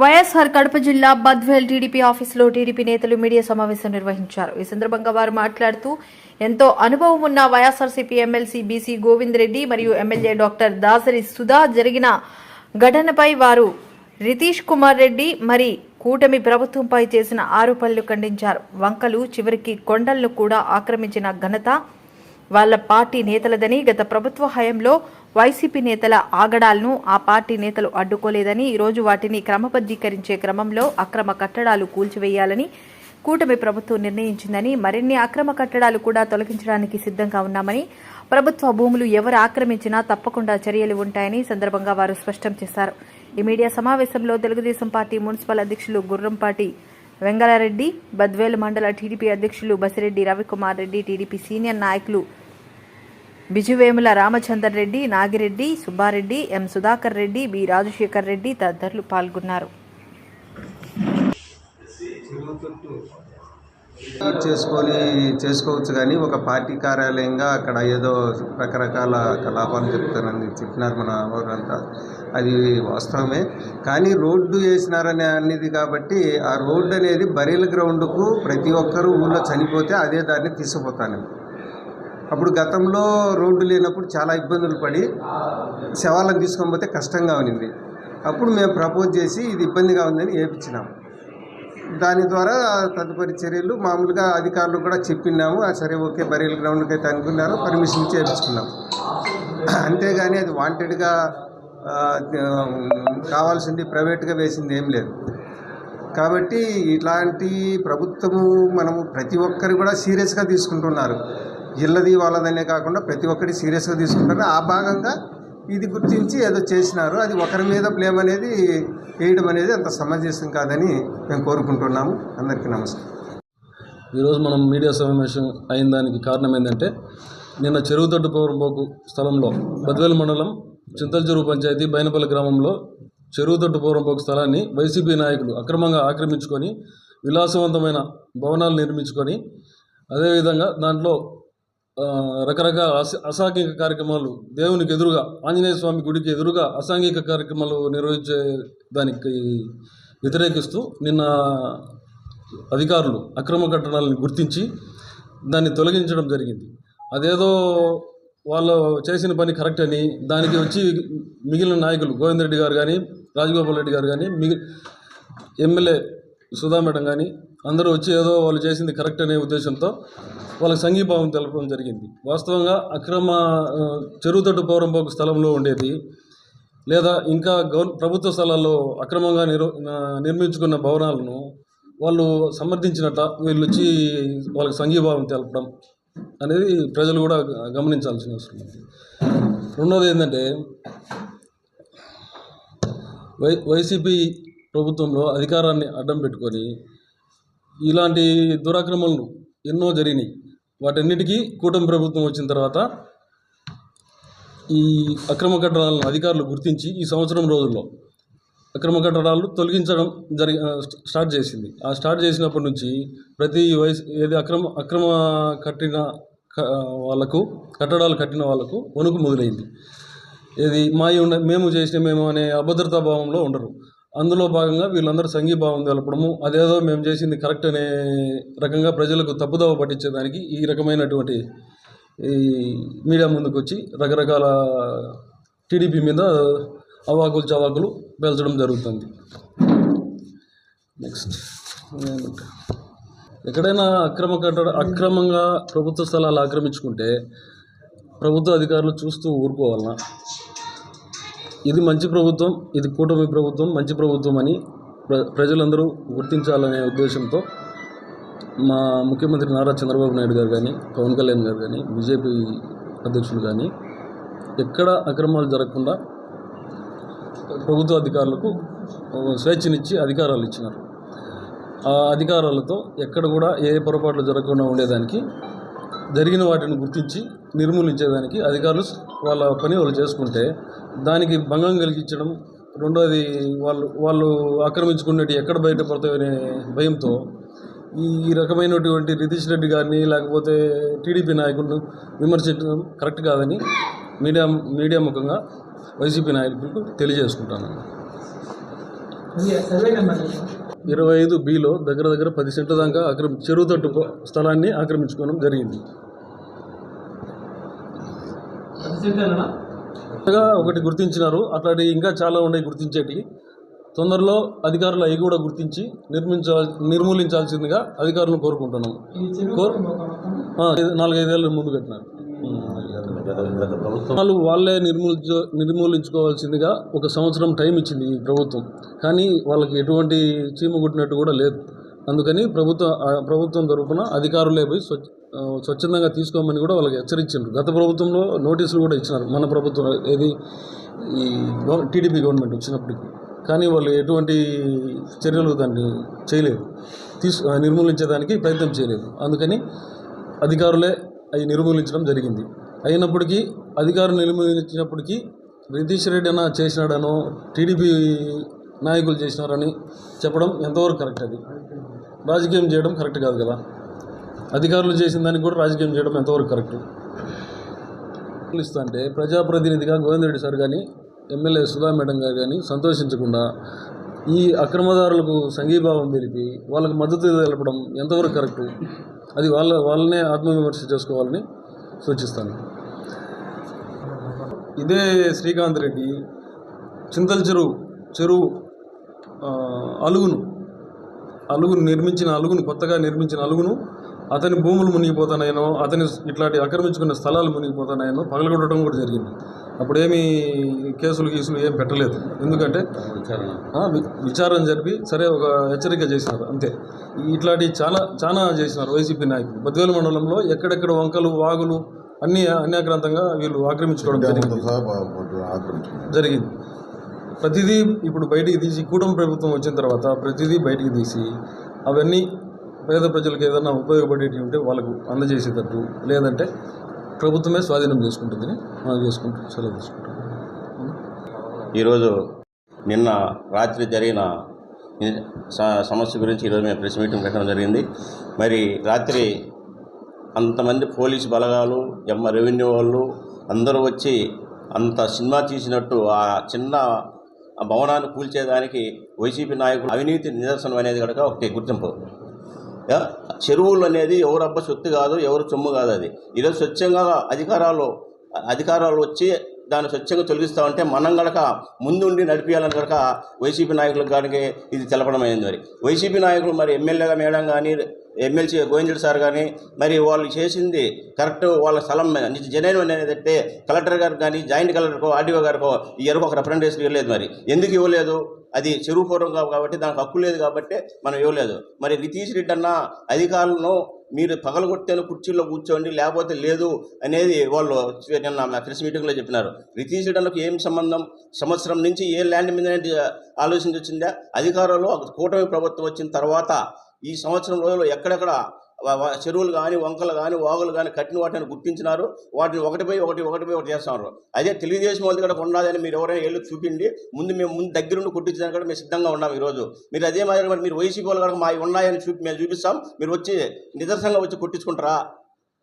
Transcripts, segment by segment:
వైఎస్ఆర్ కడప జిల్లా బద్వేల్ టీడీపీ ఆఫీసులో టీడీపీ నేతలు మీడియా సమావేశం నిర్వహించారు. ఈ సందర్భంగా వారు మాట్లాడుతూ ఎంతో అనుభవం ఉన్న YSRCP MLC BC Govind Reddy మరియు ఎమ్మెల్యే డాక్టర్ దాసరి సుధా జరిగిన ఘటనపై వారు రితీష్ కుమార్ రెడ్డి మరి కూటమి ప్రభుత్వంపై చేసిన ఆరోపణలు ఖండించారు. వంకలు చివరికి కొండలను కూడా ఆక్రమించిన ఘనత వాళ్ళ పార్టీ నేతలదని గత ప్రభుత్వ హయాంలో వైసీపీ నేతల ఆగడాలను ఆ పార్టీ నేతలు అడ్డుకోలేదని ఈరోజు వాటిని క్రమబద్ధీకరించే క్రమంలో అక్రమ కట్టడాలు కూల్చివేయాలని కూటమి ప్రభుత్వం నిర్ణయించిందని మరిన్ని అక్రమ కట్టడాలు కూడా తొలగించడానికి సిద్ధంగా ఉన్నామని ప్రభుత్వ భూములు ఎవరు ఆక్రమించినా తప్పకుండా చర్యలు ఉంటాయని సందర్భంగా వారు స్పష్టం చేశారు. ఈ మీడియా సమావేశంలో తెలుగుదేశం పార్టీ మున్సిపల్ అధ్యక్షులు గుర్రంపాటి వెంగళారెడ్డి బద్వేలు మండల టీడీపీ అధ్యక్షులు బసిరెడ్డి రవికుమార్ రెడ్డి టీడీపీ సీనియర్ నాయకులు బిజువేముల రామచందర్ రెడ్డి నాగిరెడ్డి సుబ్బారెడ్డి ఎం సుధాకర్ రెడ్డి బి రాజశేఖర్ రెడ్డి తదితరులు పాల్గొన్నారు. చేసుకొని చేసుకోవచ్చు కానీ ఒక పార్టీ కార్యాలయంగా అక్కడ ఏదో రకరకాల కలాపాలు చెప్తారని చెప్పినారు మన ఊరంతా. అది వాస్తవమే. కానీ రోడ్డు వేసినారనే అనేది కాబట్టి ఆ రోడ్డు అనేది బరీల గ్రౌండ్కు ప్రతి ఒక్కరూ ఊళ్ళో చనిపోతే అదే దాన్ని తీసుకుపోతాను అప్పుడు గతంలో రోడ్డు లేనప్పుడు చాలా ఇబ్బందులు పడి శవాలను తీసుకొని పోతే కష్టంగా ఉన్నింది. అప్పుడు మేము ప్రపోజ్ చేసి ఇది ఇబ్బందిగా ఉందని వేయించినాం దాని ద్వారా తదుపరి చర్యలు మామూలుగా అధికారులు కూడా చెప్పినాము ఆ సరే ఓకే బరీల్ గ్రౌండ్కి అయితే అనుకున్నారు. పర్మిషన్ చేపించుకున్నాం. అంతేగాని అది వాంటెడ్గా కావాల్సింది ప్రైవేట్గా వేసింది ఏం లేదు. కాబట్టి ఇట్లాంటి ప్రభుత్వము మనము ప్రతి ఒక్కరు కూడా సీరియస్గా తీసుకుంటున్నారు. ఇళ్ళది వాళ్ళదనే కాకుండా ప్రతి ఒక్కటి సీరియస్గా తీసుకుంటారు. ఆ భాగంగా ఇది గుర్తించి ఏదో చేసినారు. అది ఒకరి మీద బ్లేమ్ అనేది వేయడం అనేది అంత సమంజసం కాదని మేము కోరుకుంటున్నాము. అందరికీ నమస్కారం. ఈరోజు మనం మీడియా సమావేశం అయిన దానికి కారణం ఏంటంటే నిన్న చెరువుతొట్టు పౌరంపోకు స్థలంలో బద్వేలు మండలం చింతల చెరువు పంచాయతీ బైనపల్లి గ్రామంలో చెరువుతొట్టు పౌరంపోకు స్థలాన్ని వైసీపీ నాయకులు అక్రమంగా ఆక్రమించుకొని విలాసవంతమైన భవనాలు నిర్మించుకొని అదేవిధంగా దాంట్లో రకరకాల అస అసాంఘిక కార్యక్రమాలు దేవునికి ఎదురుగా ఆంజనేయ స్వామి గుడికి ఎదురుగా అసాంఘిక కార్యక్రమాలు నిర్వహించే దానికి వ్యతిరేకిస్తూ నిన్న అధికారులు అక్రమ కట్టడాలను గుర్తించి దాన్ని తొలగించడం జరిగింది. అదేదో వాళ్ళు చేసిన పని కరెక్ట్ అని దానికి వచ్చి మిగిలిన నాయకులు గోవిందరెడ్డి గారు కానీ రాజగోపాల్ రెడ్డి గారు కానీ మిగి ఎమ్మెల్యే సుధా మేడం కానీ అందరూ వచ్చి ఏదో వాళ్ళు చేసింది కరెక్ట్ అనే ఉద్దేశంతో వాళ్ళకి సంఘీభావం తెలపడం జరిగింది. వాస్తవంగా అక్రమ చెరువుతట్టు పౌరంపోకు స్థలంలో ఉండేది. లేదా ఇంకా గవర్ ప్రభుత్వ స్థలాల్లో అక్రమంగా నిర్ నిర్మించుకున్న భవనాలను వాళ్ళు సమర్థించినట్ట వీళ్ళు వచ్చి వాళ్ళకి సంఘీభావం తెలపడం అనేది ప్రజలు కూడా గమనించాల్సిన అవసరం ఉంది. రెండోది ఏంటంటే వై వైసీపీ ప్రభుత్వంలో అధికారాన్ని అడ్డం పెట్టుకొని ఇలాంటి దురాక్రమణలు ఎన్నో జరిగినాయి. వాటన్నిటికీ కూటమి ప్రభుత్వం వచ్చిన తర్వాత ఈ అక్రమ కట్టడాలను అధికారులు గుర్తించి ఈ సంవత్సరం రోజుల్లో అక్రమ కట్టడాలు తొలగించడం జరి స్టార్ట్ చేసింది. ఆ స్టార్ట్ చేసినప్పటి నుంచి ప్రతి వయసు ఏది అక్రమ అక్రమ కట్టిన వాళ్ళకు కట్టడాలు కట్టిన వాళ్ళకు వణుకు మొదలైంది. ఏది మా ఉండ మేము చేసిన మేము అనే అభద్రతా భావంలో ఉండరు. అందులో భాగంగా వీళ్ళందరూ సంఘీభావం తెలపడము. అదేదో మేము చేసింది కరెక్ట్ అనే రకంగా ప్రజలకు తప్పుదోవ పట్టించేదానికి ఈ రకమైనటువంటి ఈ మీడియా ముందుకు వచ్చి రకరకాల టీడీపీ మీద అవాకులు చవాకులు పేల్చడం జరుగుతుంది. నెక్స్ట్ ఎక్కడైనా అక్రమ కట్టడ అక్రమంగా ప్రభుత్వ స్థలాలు ఆక్రమించుకుంటే ప్రభుత్వ అధికారులు చూస్తూ ఊరుకోవాలన్నా ఇది మంచి ప్రభుత్వం ఇది కూటమి ప్రభుత్వం మంచి ప్రభుత్వం అని ప్ర ప్రజలందరూ గుర్తించాలనే ఉద్దేశంతో మా ముఖ్యమంత్రి నారా చంద్రబాబు నాయుడు గారు కానీ పవన్ కళ్యాణ్ గారు కానీ బీజేపీ అధ్యక్షులు కానీ ఎక్కడ అక్రమాలు జరగకుండా ప్రభుత్వ అధికారులకు స్వేచ్ఛనిచ్చి అధికారాలు ఇచ్చినారు. ఆ అధికారాలతో ఎక్కడ కూడా ఏ పొరపాట్లు జరగకుండా ఉండేదానికి జరిగిన వాటిని గుర్తించి నిర్మూలించేదానికి అధికారులు వాళ్ళ పని వాళ్ళు చేసుకుంటే దానికి భంగం కలిగించడం రెండోది వాళ్ళు వాళ్ళు ఆక్రమించుకున్నట్టు ఎక్కడ బయటపడతాయనే భయంతో ఈ రకమైనటువంటి రితీష్ రెడ్డి గారిని లేకపోతే టీడీపీ నాయకులను విమర్శించడం కరెక్ట్ కాదని మీడియా మీడియా ముఖంగా వైసీపీ నాయకులకు తెలియజేసుకుంటాను. ఇరవై ఐదు బిలో దగ్గర దగ్గర పది సెంట్ల దాకా ఆక్రమి చెరువు తట్టు స్థలాన్ని ఆక్రమించుకోవడం జరిగింది. ఒకటి గుర్తించినారు. అట్లాంటి ఇంకా చాలా ఉన్నాయి గుర్తించేటి తొందరలో అధికారులు అవి కూడా గుర్తించి నిర్మించాల్ నిర్మూలించాల్సిందిగా అధికారులను కోరుకుంటున్నాం. ఈ చెరువు కోర్- ఒక మొత్తం ఆ, ఇది నాలుగైదేళ్ళ ముందు కట్టినారు. వాళ్ళు వాళ్ళే నిర్మూలించ నిర్మూలించుకోవాల్సిందిగా ఒక సంవత్సరం టైం ఇచ్చింది ఈ ప్రభుత్వం. కానీ వాళ్ళకి ఎటువంటి చీమ కుట్టినట్టు కూడా లేదు. అందుకని ప్రభుత్వ ప్రభుత్వం తరఫున అధికారులే పోయి స్వచ్ఛ స్వచ్ఛందంగా తీసుకోమని కూడా వాళ్ళకి హెచ్చరించారు గత ప్రభుత్వంలో నోటీసులు కూడా ఇచ్చినారు. మన ప్రభుత్వం ఏది? ఈ టీడీపీ గవర్నమెంట్ వచ్చినప్పటికీ. కానీ వాళ్ళు ఎటువంటి చర్యలు దాన్ని చేయలేదు. తీసు ఆ, నిర్మూలించేదానికి ప్రయత్నం చేయలేదు. అందుకని అధికారులే అవి నిర్మూలించడం జరిగింది. అయినప్పటికీ అధికారులు నిర్మూలించినప్పటికీ రితీష్ రెడ్డి అన్న చేసినాడనో టీడీపీ నాయకులు చేసినారని చెప్పడం ఎంతవరకు కరెక్ట్ అది? రాజకీయం చేయడం కరెక్ట్ కాదు కదా? అధికారులు చేసిన దానికి కూడా రాజకీయం చేయడం ఎంతవరకు కరెక్ట్? ఇస్తా అంటే ప్రజాప్రతినిధిగా గోవిందరెడ్డి సార్ కానీ ఎమ్మెల్యే సుధా మేడం గారు కానీ సంతోషించకుండా ఈ అక్రమదారులకు సంఘీభావం తెలిపి వాళ్ళకి మద్దతు తెలపడం ఎంతవరకు కరెక్టు? అది వాళ్ళ వాళ్ళనే ఆత్మవిమర్శ చేసుకోవాలని సూచిస్తాను. ఇదే శ్రీకాంత్ రెడ్డి చింతల చెరువు చెరువు అలుగును అలుగును నిర్మించిన అలుగును కొత్తగా నిర్మించిన అలుగును అతని భూములు మునిగిపోతున్నాయనో అతని ఇట్లాంటి ఆక్రమించుకున్న స్థలాలు మునిగిపోతున్నాయనో పగలగొట్టడం కూడా జరిగింది. అప్పుడేమీ కేసులు గీసులు ఏం పెట్టలేదు. ఎందుకంటే విచారణ. జరిపి సరే ఒక హెచ్చరిక చేసినారు అంతే. ఇట్లాంటి చాలా చాలా చేసినారు వైసీపీ నాయకులు. బద్వేలు మండలంలో ఎక్కడెక్కడ వంకలు వాగులు అన్ని అన్యాక్రాంతంగా వీళ్ళు ఆక్రమించుకోవడం జరిగింది. జరిగింది. ప్రతిదీ ఇప్పుడు బయటికి తీసి కూటమి ప్రభుత్వం వచ్చిన తర్వాత ప్రతిదీ బయటికి తీసి అవన్నీ పేద ప్రజలకు ఏదైనా ఉపయోగపడేవి ఉంటే వాళ్ళకు అందజేసేటట్టు లేదంటే ప్రభుత్వమే స్వాధీనం చేసుకుంటుంది మనం చేసుకుంటూ సెలవు తీసుకుంటాం. ఈరోజు నిన్న రాత్రి జరిగిన సమస్య గురించి ఈరోజు మేము ప్రెస్ మీటింగ్ పెట్టడం జరిగింది. మరి రాత్రి అంతమంది పోలీసు బలగాలు ఎమ్మ రెవెన్యూ వాళ్ళు అందరూ వచ్చి అంత సినిమా తీసినట్టు ఆ చిన్న భవనాన్ని కూల్చేదానికి వైసీపీ నాయకులు అవినీతి నిదర్శనం అనేది కనుక ఒకటి గుర్తింపు. చెరువులు అనేది ఎవరు అబ్బ సొత్తు కాదు ఎవరు సొమ్ము కాదు అది. ఈరోజు స్వచ్ఛంగా అధికారాలు అధికారాలు వచ్చి దాన్ని స్వచ్ఛంగా తొలగిస్తామంటే మనం గనక ముందుండి నడిపించాలని కనుక వైసీపీ నాయకులకు కానీ ఇది తెలపడం అయింది మరి. వైసీపీ నాయకులు మరి ఎమ్మెల్యేగా మేడం కానీ ఎమ్మెల్సీ గోవిందుడు సార్ కానీ మరి వాళ్ళు చేసింది కరెక్ట్ వాళ్ళ స్థలం నిజ జనైన అనేది కలెక్టర్ గారు కానీ జాయింట్ కలెక్టర్కో ఆర్డీఓ గారికో ఈ ఎరుకు ఒక రిప్రజెంటేషన్ ఇవ్వలేదు మరి. ఎందుకు ఇవ్వలేదు? అది చెరువు పూర్వం కాబట్టి దానికి హక్కు లేదు కాబట్టి మనం ఇవ్వలేదు. మరి నితీష్ రెడ్డి అన్న అధికారులను మీరు పగలగొట్టేను కుర్చీలో కూర్చోండి లేకపోతే లేదు అనేది వాళ్ళు నిన్న ప్రెస్ మీటింగ్లో చెప్పినారు. రితీష్ రెడ్డి ఏం సంబంధం? సంవత్సరం నుంచి ఏ ల్యాండ్ మీద ఆలోచన వచ్చిందా? అధికారంలో కూటమి ప్రభుత్వం వచ్చిన తర్వాత ఈ సంవత్సరం రోజుల్లో ఎక్కడెక్కడ చెరువులు కానీ వంకలు కానీ వాగులు కానీ కట్టిన వాటిని గుర్తించినారు. వాటిని ఒకటిపై ఒకటి ఒకటిపై ఒకటి చేస్తున్నారు. అదే తెలుగుదేశం వాళ్ళు కూడా ఉన్నదని మీరు ఎవరైనా ఏళ్ళు చూపిండి ముందు మేము ముందు దగ్గరుండి కుట్టించడానికి కూడా మేము సిద్ధంగా ఉన్నాం ఈరోజు. మీరు అదే మాదిరి మీరు వైసీపీ వాళ్ళు కూడా మా ఉన్నాయని చూపి మేము చూపిస్తాం. మీరు వచ్చి నిదర్శనంగా వచ్చి కొట్టించుకుంటారా?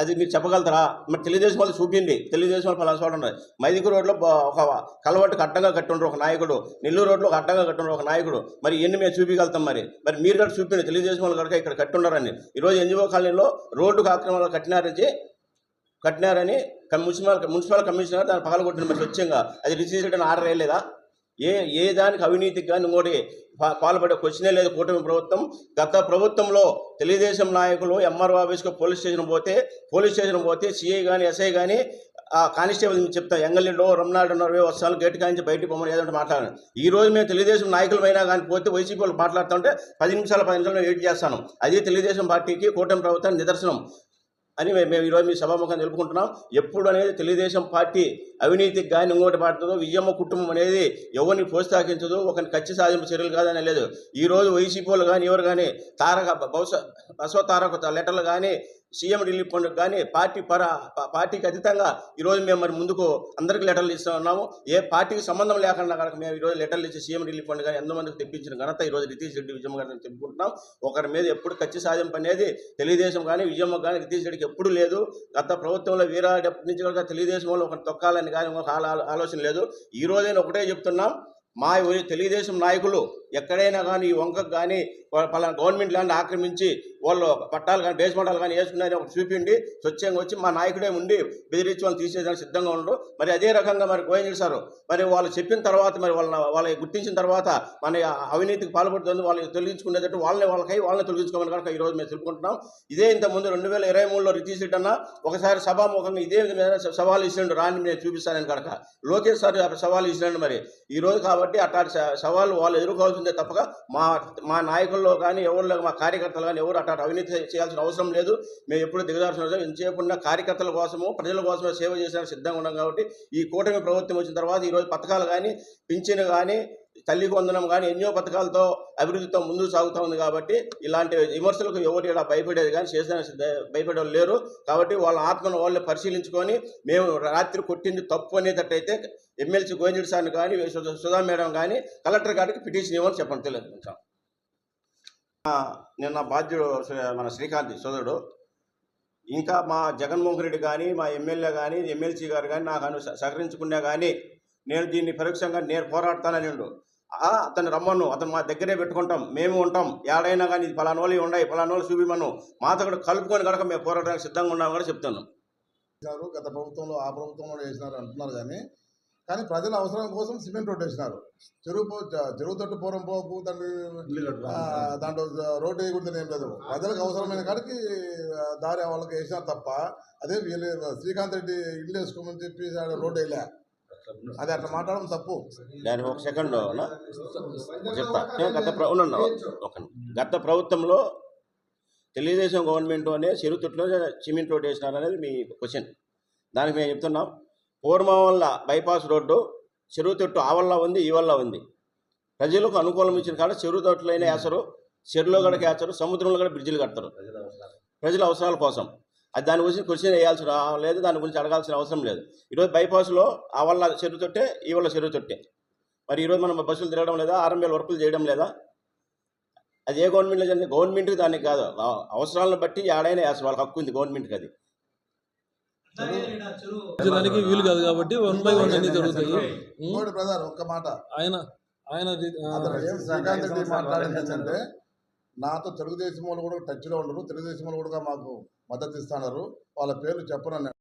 అది మీరు చెప్పగలుగుతారా? మరి తెలుగుదేశం వాళ్ళు చూపింది. తెలుగుదేశం వాళ్ళు ఫలానా చోట ఉన్నది మైదికు రోడ్లో ఒక కలవట్టుకు అడ్డంగా కట్టుండ్రు ఒక నాయకుడు. నెల్లూరు రోడ్లో ఒక అడ్డంగా కట్టుండ్రు ఒక నాయకుడు. మరి ఎన్ని మేము చూపించగలుగుతాం మరి. మరి మీరు కూడా చూపిండి తెలుగుదేశం వాళ్ళు కనుక ఇక్కడ కట్టుండారని. ఈరోజు ఎన్జిఓ కాలనీలో రోడ్డుకు కార్యక్రమాలు కట్టినారని కట్టినారని మున్సిపల్ మున్సిపల్ కమిషనర్ దాన్ని పగలగొట్టిన మరి స్వచ్ఛంగా. అది రిసీవ్ చేయడం ఆర్డర్ వేయలేదా? ఏ ఏ దానికి అవినీతికి కానీ ఇంకోటి పాల్పడే క్వశ్చనే లేదు కూటమి ప్రభుత్వం. గత ప్రభుత్వంలో తెలుగుదేశం నాయకులు ఎంఆర్ఓ ఆఫీస్కి పోలీస్ స్టేషన్ పోతే పోలీస్ స్టేషన్ పోతే సిఐ కానీ ఎస్ఐ కానీ ఆ కానిస్టేబుల్ మీకు చెప్తాం ఎంగల్లిలో రమనాడు ఉన్నారు వర్షాలు గేట్ కాంచి బయటికి పోమని ఏదంటే మాట్లాడాను. ఈ రోజు మేము తెలుగుదేశం నాయకులమైనా కానీ పోతే వైసీపీ వాళ్ళు మాట్లాడుతుంటే పది నిమిషాలు పది నిమిషాలు వెయిట్ చేస్తాను. అది తెలుగుదేశం పార్టీకి కూటమి ప్రభుత్వానికి నిదర్శనం. అని మేము మేము ఈరోజు మీ సభాముఖం నిలుపుకుంటున్నాం ఎప్పుడు అనేది తెలుగుదేశం పార్టీ అవినీతికి కానీ ఇంకోటి పాడుతుందో విజయమ్మ కుటుంబం అనేది ఎవరిని ప్రోత్సహించదు ఒకరిని ఖర్చు సాధింపు చర్యలు కాదని లేదు. ఈ రోజు వైసీపీ వాళ్ళు కానీ ఎవరు కానీ తారక బహుశా బసవ తారక లెటర్లు కానీ సీఎం రిలీఫ్ ఫండ్ కానీ పార్టీ పర పార్టీకి అతీతంగా ఈరోజు మేము మరి ముందుకు అందరికీ లెటర్లు ఇస్తూ ఉన్నాము. ఏ పార్టీకి సంబంధం లేకుండా కనుక మేము ఈరోజు లెటర్లు ఇచ్చి సీఎం రిలీఫ్ ఫండ్ కానీ ఎంతమందికి తెప్పించిన ఘనత ఈరోజు రితీష్ రెడ్డి విజయమ్మ గారిని తెప్పుకుంటున్నాం ఒకరి మీద ఎప్పుడు ఖర్చు సాధింపు అనేది తెలుగుదేశం కానీ విజయమ్మ కానీ రితీష్ రెడ్డికి ఎప్పుడు లేదు. గత ప్రభుత్వంలో వీరా నుంచి కూడా తెలుగుదేశం వాళ్ళు ఒకరిని తొక్కాలని కానీ ఒక ఆలోచన లేదు. ఈ రోజైనా ఒకటే చెప్తున్నాం. మా ఊరి తెలుగుదేశం నాయకులు ఎక్కడైనా కానీ ఈ వంకకు కానీ పలానా గవర్నమెంట్ ల్యాండ్ ఆక్రమించి వాళ్ళు పట్టాలు కానీ బేస్ పట్టాలు కానీ వేసుకున్నారని ఒకటి చూపిండి స్వచ్ఛంగా వచ్చి మా నాయకుడే ఉండి బెదిరించి వాళ్ళు తీసేదానికి సిద్ధంగా ఉండరు మరి అదే రకంగా మరి గోవింద్ సార్ మరి వాళ్ళు చెప్పిన తర్వాత మరి వాళ్ళ వాళ్ళని గుర్తించిన తర్వాత మన అవినీతికి పాల్పడుతుంది వాళ్ళని తొలగించుకునేటట్టు వాళ్ళని వాళ్ళకై వాళ్ళని తొలగించుకోమని కనుక ఈరోజు మేము తెలుపుకుంటున్నాం ఇదే ఇంతకుముందు రెండు వేల ఇరవై మూడులో రితీష్ రెడ్డి అన్న ఒకసారి సభాముఖంగా ఇదే విధమైన సవాల్ ఇచ్చినట్టు రాని నేను చూపిస్తానని కనుక. లోకేష్ సార్ సవాల్ ఇచ్చినట్టు మరి. ఈ రోజు కాబట్టి అట్లాంటి స- సవాళ్ళు వాళ్ళు ఉందే తప్పక మా మా నాయకుల్లో కానీ ఎవరిలో మా కార్యకర్తలు కానీ ఎవరు అటు అవినీతి చేయాల్సిన అవసరం లేదు. మేము ఎప్పుడు దిగదాల్సిన అవసరం ఎంతసేపున్న కార్యకర్తల కోసము ప్రజల కోసమే సేవ చేసడానికి సిద్ధంగా ఉన్నాం కాబట్టి ఈ కూటమి ప్రభుత్వం వచ్చిన తర్వాత ఈరోజు పథకాలు కానీ పింఛను కానీ తల్లికి వందనం కానీ ఎన్నో పథకాలతో అభివృద్ధితో ముందుకు సాగుతూ ఉంది కాబట్టి ఇలాంటి విమర్శలకు ఎవరు ఇలా భయపడేది కానీ చేసిన భయపడే వాళ్ళు లేరు. కాబట్టి వాళ్ళ ఆత్మను వాళ్ళని పరిశీలించుకొని మేము రాత్రి కొట్టింది తప్పు అనేటట్టయితే ఎమ్మెల్సీ గోవిందరెడ్డి సార్ని కానీ సుధా మేడం కానీ కలెక్టర్ గారికి పిటిషన్ ఇవ్వని చెప్పండి తెలియదు నిన్న బాధ్యుడు మన శ్రీకాంత్ సోదరుడు ఇంకా మా జగన్మోహన్ రెడ్డి కానీ మా ఎమ్మెల్యే కానీ ఎమ్మెల్సీ గారు కానీ నాకు అను సహకరించుకున్నా కానీ నేను దీన్ని పరోక్షంగా నేను పోరాడతానని ఉండు. ఆ, అతను రమ్మను అతను మా దగ్గరే పెట్టుకుంటాం మేము ఉంటాం. ఏడైనా కానీ ఇది పలానా వాళ్ళు ఉన్నాయి పలానా వాళ్ళు చూపిమను మాతో కూడా కలుపుకొని కనుక మేము పోరాడడానికి సిద్ధంగా ఉన్నామని కూడా చెప్తున్నాం చేసినారు గత ప్రభుత్వంలో ఆ ప్రభుత్వంలో వేసినారు అంటున్నారు కానీ కానీ ప్రజల అవసరం కోసం సిమెంట్ రోడ్ వేసినారు. చెరువు చెరువు తట్టు పూర్వం పోకు దాన్ని ఆ, దాంట్లో రోడ్డు వేయకూడదని ఏం లేదు. ప్రజలకు అవసరమైన కాడికి దారి వాళ్ళకి వేసినారు తప్ప అదే వీళ్ళు శ్రీకాంత్ రెడ్డి ఇల్లు వేసుకోమని చెప్పి రోడ్డు వేయలే. అది అట్లా మాట్లాడడం తప్పు. దానికి ఒక సెకండ్ నా? చెప్తా నేను గత ప్ర- ఉండండి, ఒక గత ప్రభుత్వంలో తెలుగుదేశం గవర్నమెంట్ అనే చెరుతుట్లో సిమెంట్ రోడ్ వేసినారు అనేది మీ క్వశ్చన్. దానికి మేము చెప్తున్నాం. పూర్వం వల్ల బైపాస్ రోడ్డు చెరువు తొట్టు ఆ వల్ల ఉంది ఈ వల్ల ఉంది. ప్రజలకు అనుకూలం ఇచ్చిన కాడ చెరువు తొట్టులైనా వేస్తారు చెరువులో కూడా వేస్తారు సముద్రంలో కూడా బ్రిడ్జిలు కడతారు. ప్రజల అవసరాల కోసం. అది దాని గురించి క్వశ్చన్ వేయాల్సిన లేదు దాని గురించి అడగాల్సిన అవసరం లేదు. ఈరోజు బైపాస్లో ఆ వల్ల చెరువు తొట్టే ఈ వల్ల చెరువు తొట్టే. మరి ఈరోజు మనం బస్సులు తిరగడం లేదా ఆర్ఎంఎల్ వర్కులు చేయడం లేదా? అది ఏ గవర్నమెంట్లో జరిగింది? గవర్నమెంట్కి దానికి కాదు. అవసరాలను బట్టి ఆడైనా వేస్తారు. వాళ్ళకి హక్కు ఉంది గవర్నమెంట్కి అది. దానికి వీలు కాదు కాబట్టి వన్ బై వన్ అన్ని జరుగుతాయి. ఉం? ఇంకోటి బ్రదర్ ఒక్క మాట. ఆయన ఆయన నాతో తెలుగుదేశం వాళ్ళు కూడా టచ్లో ఉండరు. తెలుగుదేశం వాళ్ళు కూడా మాకు మద్దతు ఇస్తున్నారు. వాళ్ళ పేర్లు చెప్పనన్నాడు